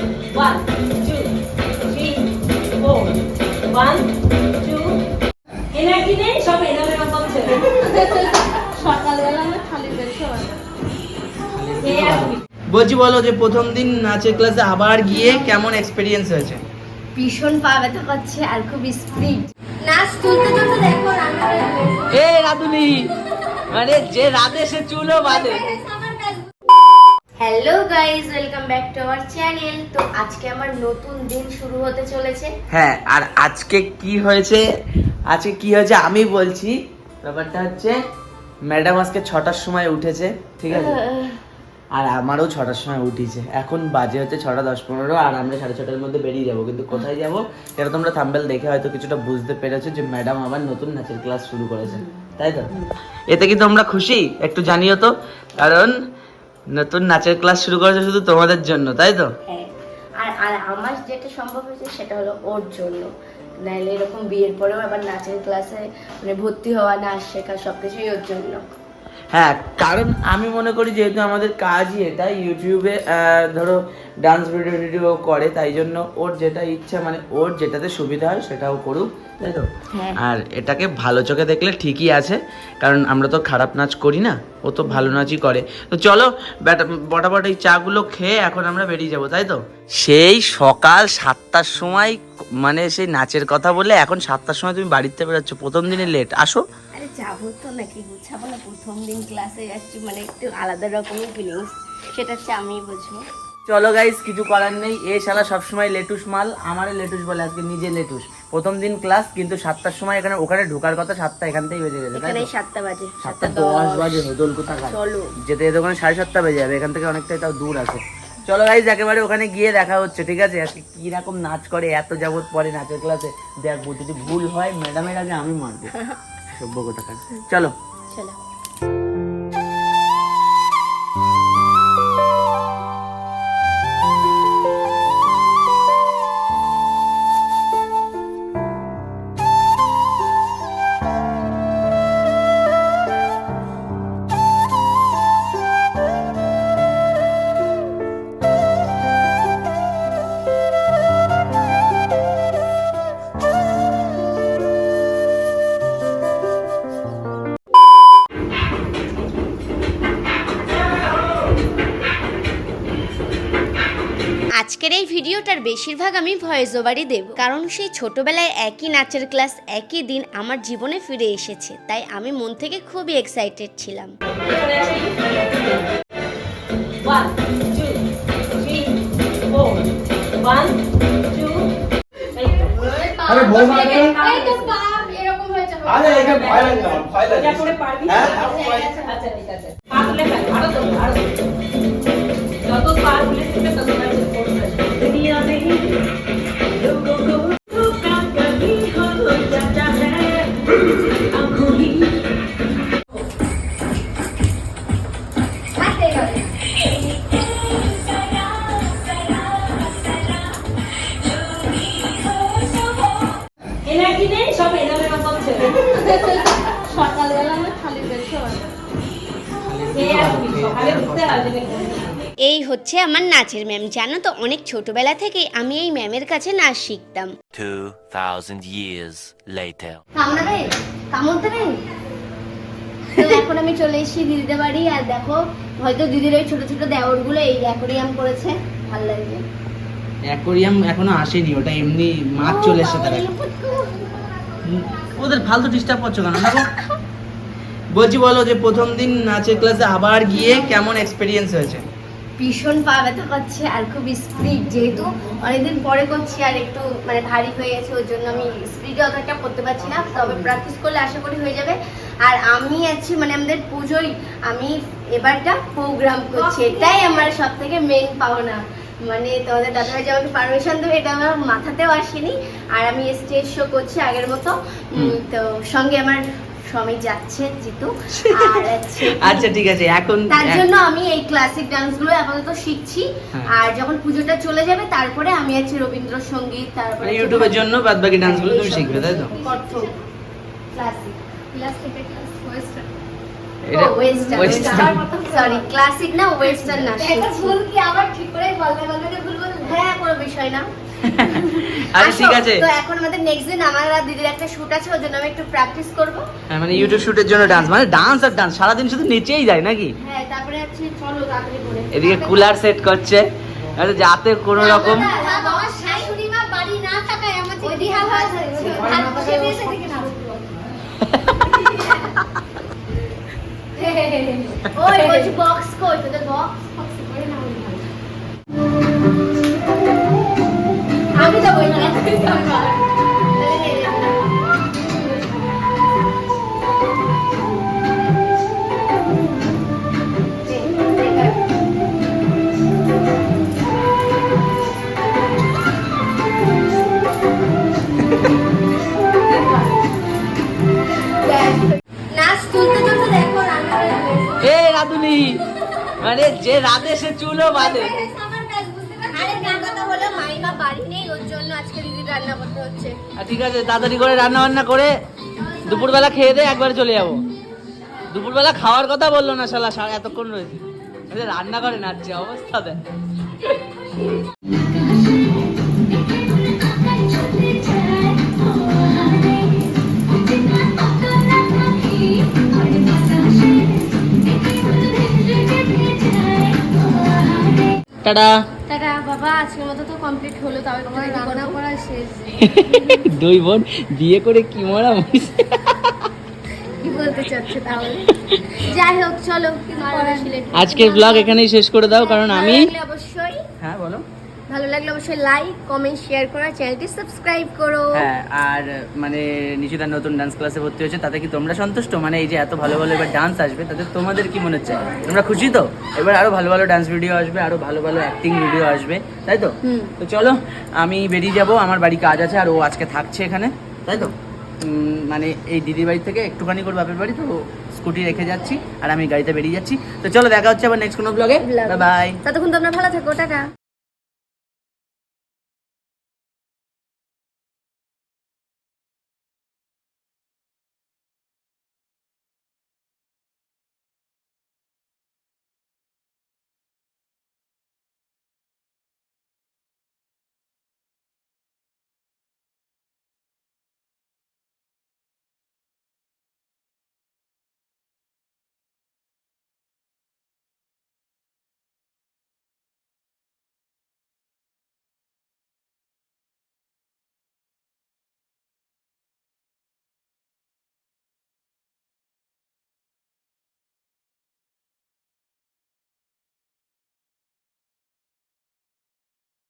One, two, three, four. One, two. Energy নেই সব energy রকম ছেলে সকালবেলা আমরা খালি পেট সবাই এই আর কি। বলছি বলো যে প্রথম দিন নাচের ক্লাসে আবার গিয়ে কেমন এক্সপিরিয়েন্স হয়েছে ভীষণ পা ব্যথা করছে আর খুব স্পিড নাচ তুলতে তুলতে দেখো রান্না এ রাধুনি মানে যে রাধে সে চুলো বাঁধে hello guys welcome back to our channel তো আজকে আমার নতুন দিন শুরু হতে চলেছে। হ্যাঁ আর আজকে কি হয়েছে? আজকে কি হয়েছে আমি বলছি ব্যাপারটা হচ্ছে ম্যাডাম আজকে ছটার সময় উঠেছে ঠিক আছে? আর আমারও ছটার সময় উঠিছে। এখন বাজে হচ্ছে ছটা দশ পনেরো আর আমরা সাড়ে ছটার মধ্যে বেরিয়ে যাব। কিন্তু কোথায় যাব? সেটা তোমরা থাম্বেল দেখে হয়তো কিছুটা বুঝতে পেরেছ যে ম্যাডাম আবার নতুন নাচের ক্লাস শুরু করেছে। তাই তো? এতে কি তোমরা খুশি? একটু জানিও তো। কারণ নতুন নাচের ক্লাস শুরু করেছে শুধু তোমাদের জন্য, তাই তো? হ্যাঁ আর আর আমার যেটা সম্ভব হয়েছে সেটা হলো ওর জন্য। নাইলে এরকম বিয়ের পরেও আবার নাচের ক্লাসে মানে ভর্তি হওয়া, নাচ শেখা সবকিছুই ওর জন্য। হ্যাঁ কারণ আমি মনে করি যেহেতু আমাদের কাজই এটা ইউটিউবে আহ, ধরো ডান্স ভিডিও ভিডিও করে তাই জন্য ওর যেটা ইচ্ছা মানে ওর যেটাতে সুবিধা হয় সেটাও করুক তাই তো? হ্যাঁ। আর এটাকে ভালো চোখে দেখলে ঠিকই আছে কারণ আমরা তো খারাপ নাচ করি না ও তো ভালো নাচই করে। তো চলো বটাবট এই চাগুলো খেয়ে এখন আমরা বেরিয়ে যাব তাই তো? সেই সকাল সাতটার সময় মানে সেই নাচের কথা বলে এখন সাতটার সময় তুমি বাড়িতে বেরোচ্ছ প্রথম দিনে লেট আসো। আরে যাব তো নাকি গুছাবো না? প্রথম দিন ক্লাসে যাচ্ছি মানে একটু আলাদা রকমের ফিলিংস সেটা হচ্ছে আমিই বুঝব। চলো গাইস কিছু করার নেই। এ শালা সবসময় লেটুস মাল আমারে লেটুস বলে আজকে নিজে লেটুস। প্রথম দিন ক্লাস কিন্তু সাতটার সময় এখানে ওখানে ঢোকার কথা সাতটা এখান থেকেই বেজে গেছে তাই এখানে সাতটা বাজে সাতটা দশ। বাজে হোদল কোথা চলো। যেতে যেতে ওখানে সাড়ে সাতটা বেজে যাবে এখান থেকে অনেকটাই তাও দূর আছে। চলো গাইজ একেবারে ওখানে গিয়ে দেখা হচ্ছে ঠিক আছে? আজকে কি রকম নাচ করে এত যাবত পরে নাচের ক্লাসে দেখব যদি ভুল হয় ম্যাডামের আগে আমি মারবো। সভ্য কথা। চলো। চলো। আজকের এই ভিডিওটার বেশিরভাগ আমি ভয়েস ওভারই দেব। কারণ সেই ছোটবেলায় একই নাচের ক্লাস একই দিন আমার জীবনে ফিরে এসেছে তাই আমি মন থেকে খুবই এক্সাইটেড ছিলাম। আরে ভয় লাগে না, ভয় লাগে এটা করে পারবি? হ্যাঁ? এনার্জি নেই সব এনার্জি রকম ছেলে সকালবেলা খালি পেট সবাই এই আর কি সকালে উঠতে হবে এই হচ্ছে আমার নাচের ম্যাম জানো তো অনেক ছোটবেলা থেকেই আমি এই ম্যামের কাছে নাচ শিখতাম। 2,000 years later. কামড়াবে কামড় দেবে তো এখন আমি চলে এসেছি দিদিদের বাড়ি আর দেখো হয়তো দিদির ওই ছোট ছোট দেওরগুলো এই অ্যাকোরিয়াম করেছে। ভালো লাগছে অ্যাকোরিয়াম এখনও আসেনি, ওটা এমনি মাছ চলে এসেছে তারা ওদের ফালতু ডিস্টার্ব করছ কেন? দেখো। বলছি বলো যে প্রথম দিন নাচের ক্লাসে আবার গিয়ে কেমন এক্সপিরিয়েন্স হয়েছে? ভীষণ পা ব্যথা করছে আর খুব স্পিড যেহেতু অনেকদিন পরে করছি আর একটু মানে ভারী হয়ে গেছে, ওর জন্য আমি স্পিডে অত একটা করতে পারছি না। তবে প্র্যাকটিস করলে আশা করি হয়ে যাবে। আর আমি আছি মানে আমাদের পুজোই আমি এবারটা প্রোগ্রাম করছি। এটাই আমার সব থেকে মেন পাওনা। মানে তোমাদের দাদাভাই যে আমাকে পারমিশন দেবে এটা আমার মাথাতেও আসেনি। আর আমি স্টেজ শো করছি আগের মতো। তো সঙ্গে আমার স্বামী যাচ্ছে জিতু। আচ্ছা ঠিক আছে এখন তার জন্য আমি এই ক্লাসিক ডান্সগুলো আপাতত শিখছি। হ্যাঁ। আর যখন পুজোটা চলে যাবে তারপরে আমি আছি রবীন্দ্রসঙ্গীত তারপরে মানে ইউটিউবের জন্য বাদ বাকি ডান্সগুলো তুমি শিখবে তাই তো? ক্লাসিক ক্লাস থেকে ক্লাস এটা ওয়েস্টার্ন ওয়েস্টার্ন সরি ক্লাসিক না ওয়েস্টার্ন না? শিখছি। ভুল কি? আবার ঠিক করে বলতে বলতে ভুল বল হ্যাঁ বিষয় না। ঠিক আছে। তো এখন আমাদের নেক্সট দিন আমার আর দিদির একটা শুট আছে ওর জন্য আমি একটু প্র্যাকটিস করব। হ্যাঁ, মানে ইউটিউব শুটের জন্য ডান্স মানে ডান্স আর ডান্স সারাদিন শুধু নেচেই যায় নাকি? হ্যাঁ তারপরে হচ্ছে চলো তাড়াতাড়ি করে। এদিকে কুলার সেট করছে। আরে যাতে কোনো রকম শাশুড়ি মা বাড়ি না থাকায় দিহা ভাত ভাত বসে দিয়েছে দেখে না ওই বলছি বক্স কই তোদের বক্স বক্স করে না ওই ভালো। আমি তো বই না রাধুনি মানে যে রাধে সে চুলও বাঁধে। দিদি ঠিক আছে তাড়াতাড়ি করে রান্না বান্না করে দুপুরবেলা খেয়ে দিয়ে একবারে চলে যাব। দুপুরবেলা খাওয়ার কথা বলল না শালা এতক্ষণ রয়েছে। রান্নাঘরে রান্না করে নাচছে অবস্থা দেখ। টাটা। টাটা বাবা আজকের মতো তো কমপ্লিট হলো তাও একটু রান্না করা শেষ। দুই বোন বিয়ে করে কি মরা কি বলতে চাচ্ছে তাহলে? যাই হোক চলো আজকের ব্লগ এখানেই শেষ করে দাও কারণ আমি অবশ্যই ভালো লাগলে অবশ্যই লাইক কমেন্ট শেয়ার করো চ্যানেলটি সাবস্ক্রাইব করো। হ্যাঁ আর মানে নিশিতার নতুন ডান্স ক্লাসে ভর্তি হয়েছে তাতে কি তোমরা সন্তুষ্ট? মানে এই যে এত ভালো ভালো এবার ডান্স আসবে তাতে তোমাদের কি মনে হচ্ছে? তোমরা খুশি তো? এবার আরও ভালো ভালো ডান্স ভিডিও আসবে আরও ভালো ভালো অ্যাক্টিং ভিডিও আসবে তাই তো? তো চলো আমি বেরিয়ে যাব আমার বাড়ি কাজ আছে আর ও আজকে থাকছে এখানে তাই তো? মানে এই দিদির বাড়ি থেকে একটুখানি করে বাপের বাড়ি তো স্কুটি রেখে যাচ্ছি আর আমি গাড়িতে বেরিয়ে যাচ্ছি। তো চলো দেখা হচ্ছে আবার নেক্সট কোনো ব্লগে. বাই ততক্ষণ তোমরা ভালো থেকো টাটা।